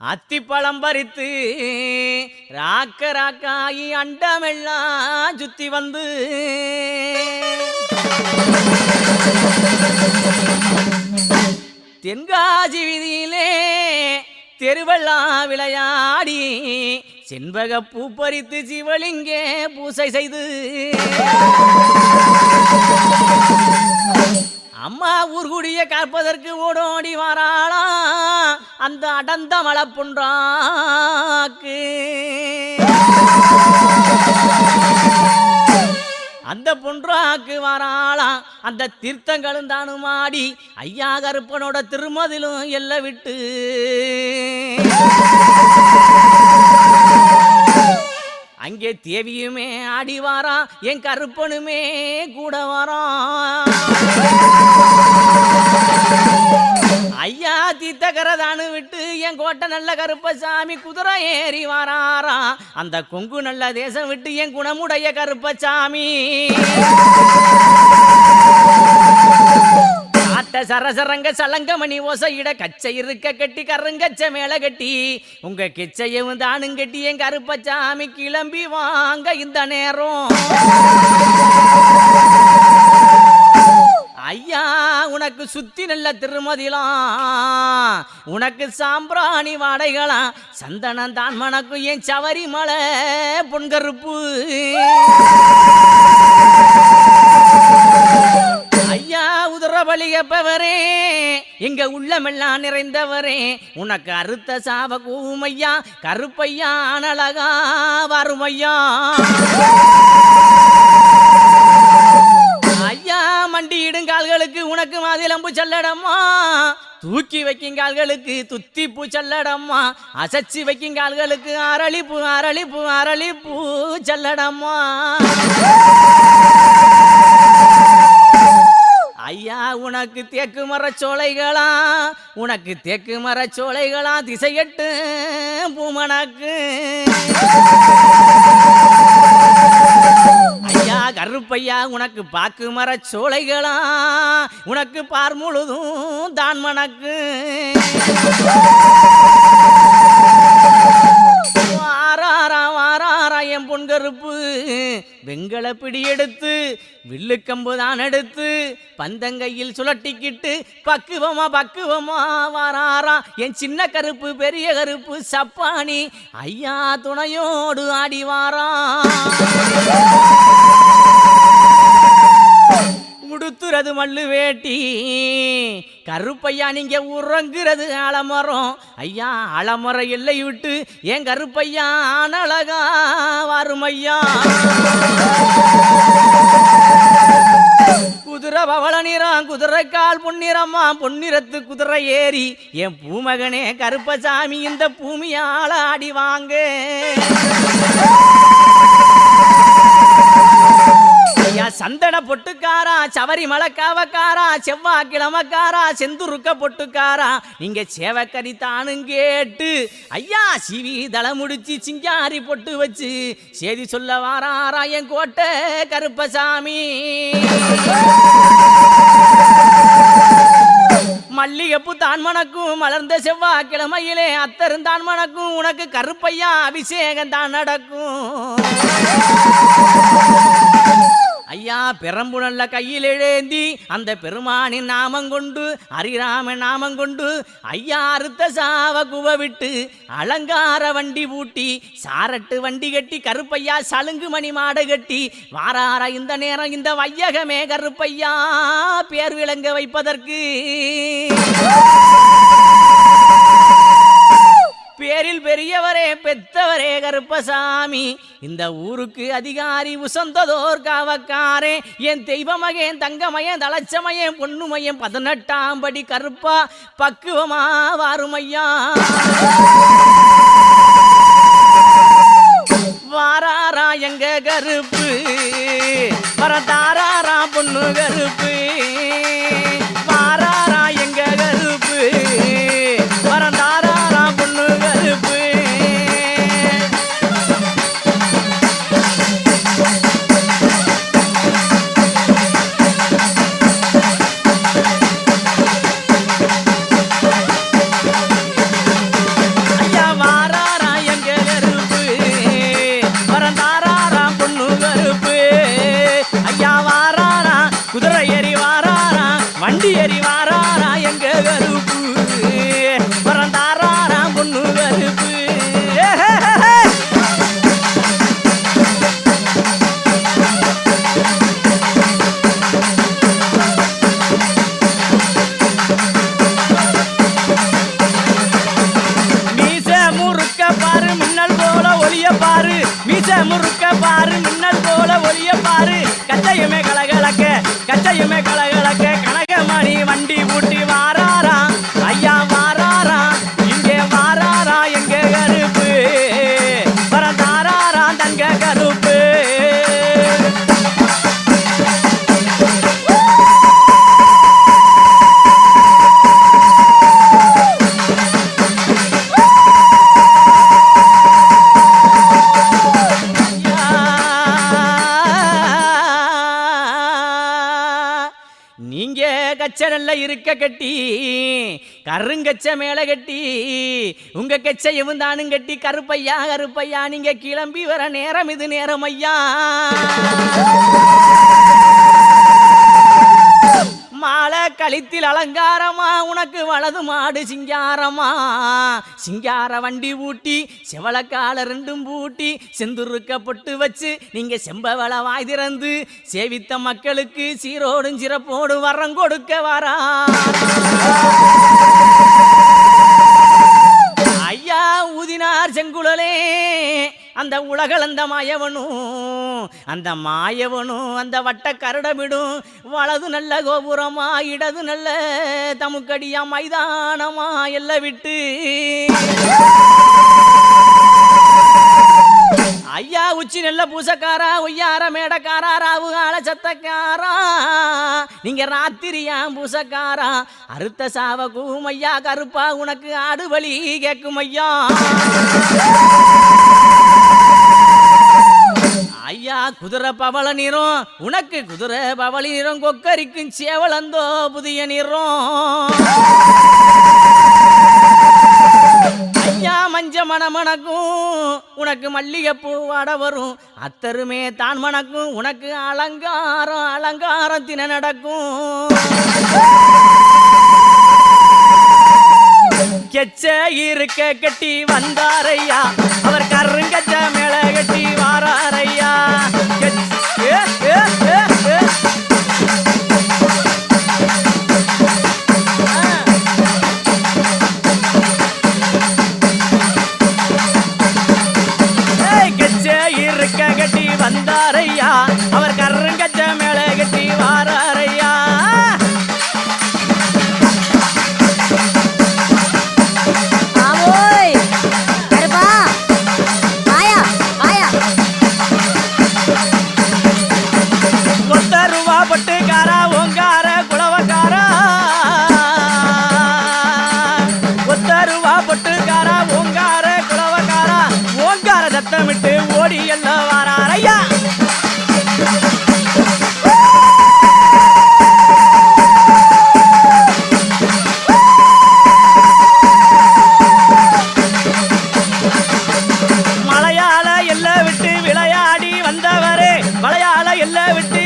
அத்திப்பழம் பறித்து ராக்க ராக்காயி அண்டமெல்லாம் சுத்தி வந்து. தென்காசி வீதியிலே தெருவெல்லாம் விளையாடி செண்பக பூ பறித்து சிவலிங்கே பூசை செய்து. அம்மா ஊர்குடிய காப்பதற்கு ஓடோடி வாராளாம் அந்த அடந்த மலை பொன்றாக்கு. அந்த பொன்றாக்கு வாராளாம் அந்த தீர்த்தங்களும் தானுமாடி ஐயா கருப்பனோட திருமதிலும் எல்ல விட்டு. அங்கே தேவியுமே ஆடி வாரா என் கருப்பனுமே கூட வாரா. ஐயா தீத்தகரதானு விட்டு என் கோட்டை நல்ல கருப்பசாமி குதிரை ஏறி வாராரா. அந்த கொங்கு நல்ல தேசம் விட்டு என் குணமுடைய கருப்பசாமி. சட்ட சரசரங்க சலங்கமணி ஓசையிட கச்சை இருக்க கட்டி கருங்கச்ச மேல கட்டி. உங்க கிச்சையும் தானும் கட்டி என் கருப்பச்சாமி கிளம்பி வாங்க இந்த நேரம். ஐயா உனக்கு சுத்தி நல்ல திருமதிலாம் உனக்கு சாம்பிராணி வாடைகளாம் சந்தனம் தான் மணக்கும் என் சவரிமலை பொன்கருப்பு ஐயா உதரபலி எப்பவரே எங்க உள்ளமெல்லாம் நிறைந்தவரே உனக்கு அறுத்த சாவ கூமையா கருப்பையா அனழகா வருமையா. ஐயா மண்டியிடும் கால்களுக்கு உனக்கு மாதிலம்பு செல்லடம்மா. தூக்கி வைக்கும் கால்களுக்கு துத்திப்பூ செல்லடம்மா. அசச்சி வைக்கும் கால்களுக்கு அரளிப்பூ அரளிப்பூ அரளிப்பூ செல்லடம்மா ஐயா உனக்கு தேக்கு மரச்சோலைகளா உனக்கு தேக்கு மரச்சோலைகளா திசையட்டு பூமணக்கு. ஐயா கருப்பையா உனக்கு பாக்கு மரச்சோலைகளா உனக்கு பார் முழுதும் தான் மணக்கு வாராரா பொன்கருப்பு வெங்கல பிடி எடுத்து வில்லுக்கம்பு தான் எடுத்து பந்தங்கையில் சுழட்டிக்கிட்டு பக்குவமா பக்குவமா வாராரா. என் சின்ன கருப்பு பெரிய கருப்பு சப்பானி ஐயா துணையோடு ஆடி உடுத்துறது மல்லு வேட்டி. கருப்பையா நீங்க உறங்குறது அலமரம். ஐயா அலமரம் இல்லை விட்டு ஏன் கருப்பையா? அழகா வறுமையா குதிரை பவள நிறம் குதிரைக்கால் பொன்னிறமா பொன்னிறத்து குதிரை ஏறி என் பூமகனே கருப்பசாமி இந்த பூமியால ஆடி வாங்க. ஐயா சந்தன பொட்டுக்காரா சவரிமலை காவக்காரா செவ்வாய் கிழமக்காரா செந்துருக்க பொட்டுக்காரா நீங்க சேவக்கறி தானும் கேட்டு ஐயா சிவி தலை முடிச்சு சிங்காரி பொட்டு வச்சு சேதி சொல்ல வாராரா என் கோட்டை கருப்பசாமி. மல்லிகைப்பூ தான் மணக்கும் மலர்ந்த செவ்வாய் கிழமையிலே அத்தரும் தான் மணக்கும் உனக்கு கருப்பையா அபிஷேகம் தான் நடக்கும். ஐயா பெரம்புணல்ல கையில் எழுந்தி அந்த பெருமானின் நாமம் கொண்டு ஹரிராம நாமம் கொண்டு ஐயா அறுத்த சாவ குவ விட்டு அலங்கார வண்டி பூட்டி சாரட்டு வண்டி கட்டி கருப்பையா சலுங்கு மணி மாடு கட்டி வாரார இந்த நேரம் இந்த வையகமே கருப்பையா பேர் விளங்க வைப்பதற்கு. பெரியவரே பெத்தவரே கருப்பசாமி. இந்த ஊருக்கு அதிகாரி உசந்ததோர் காவக்காரே. என் தெய்வமகன் தங்கமயன் தலச்சமயன் பொண்ணுமயன் பதினெட்டாம் படி கருப்பா பக்குவமா வாருமையா. வாராரா எங்க கருப்பு? வரதாராரா பொண்ணு கருப்பு? கச்ச நல்ல இருக்க கட்டி கருங்கச்ச மேல கட்டி உங்க கச்ச தானும் கட்டி கருப்பையா கருப்பையா நீங்க கிளம்பி வர நேரம் இது நேரம் ஐயா. மாலை கழித்தில் அலங்கா உனக்கு வலது மாடு சிங்காரமா? சிங்கார வண்டி ஊட்டி செவளக்கால ரெண்டும் பூட்டி செந்துருக்கப்பட்டு வச்சு நீங்க செம்பவள வாய் திறந்து சேவித்த மக்களுக்கு சீரோடும் சிறப்போடு வரம் கொடுக்க வரா. ஐயா ஊதினார் செங்குழலே அந்த உலகளந்த மாயவனும் அந்த மாயவனும் அந்த வட்ட கரடமிடும். வலது நல்ல கோபுரமா இடது நல்ல தமுக்கடியா மைதானமா எல்ல விட்டு. ஐயா உச்சி நல்ல பூசக்காரா ஒய்யார மேடக்காரா ராவு ஆள சத்தக்காரா. நீங்க ராத்திரியா பூசக்காரா? அறுத்த சாவ கூமையா கருப்பா உனக்கு ஆடு வலி கேட்கும் ஐயா ஐயா குதிரை பவள நிறம் உனக்கு குதிரை பவளி நிறம் கொக்கரிக்கும் சேவலந்தோ புதிய நிறம். ஐயா மஞ்ச மணமணக்கும் உனக்கு மல்லிகைப்பூ வாட வரும். அத்தருமே தான் மணக்கும் உனக்கு அலங்காரம் அலங்காரம் தின நடக்கும். கெச்ச இருக்க கட்டி வந்தாரையா? பொட்டுக்காரா ஓங்கார குளவக்காரா ஓங்கார சத்தமிட்டு ஓடி எல்லாம் வாராரையா? மலையாள எல்லை விட்டு விளையாடி வந்தவரே மலையாள எல்லை விட்டு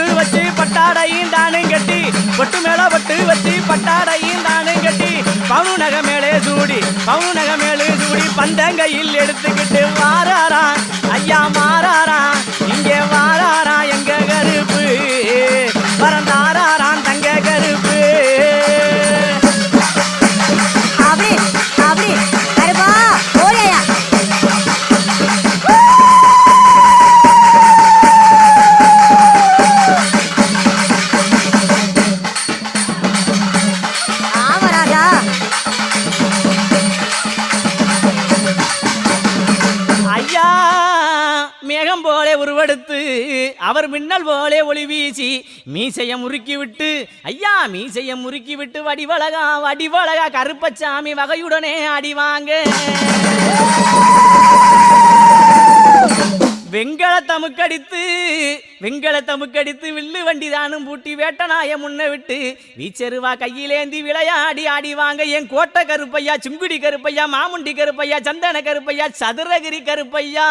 பட்டு வச்சு பட்டாடையும் தானும் கட்டி பொட்டு மேல பட்டு வச்சு பட்டாடையும் தானும் கட்டி பவுனு நக மேலே சூடி பவுனு நக மேலே சூடி பந்தங்கையில் எடுத்துக்கிட்டு வாராரா ஐயா மாறாரா உருவெடுத்து அவர் மின்னல் போலே ஒளி வீசி மீசைய முறுக்கிவிட்டு ஐயா மீசைய முறுக்கிவிட்டு வடிவழகா வடிவழகா கருப்பச்சாமி வகையுடனே அடிவாங்க வெங்கல தமுக்கடித்து வெங்கல தமுக்கடித்து வில்லு வண்டி தானும் பூட்டி வேட்டநாய முன்ன விட்டு வீச்சருவா கையிலேந்தி விளையாடி ஆடி வாங்க என் கோட்டை கருப்பையா சுங்குடி கருப்பையா மாமுண்டி கருப்பையா சந்தன கருப்பையா சதுரகிரி கருப்பையா?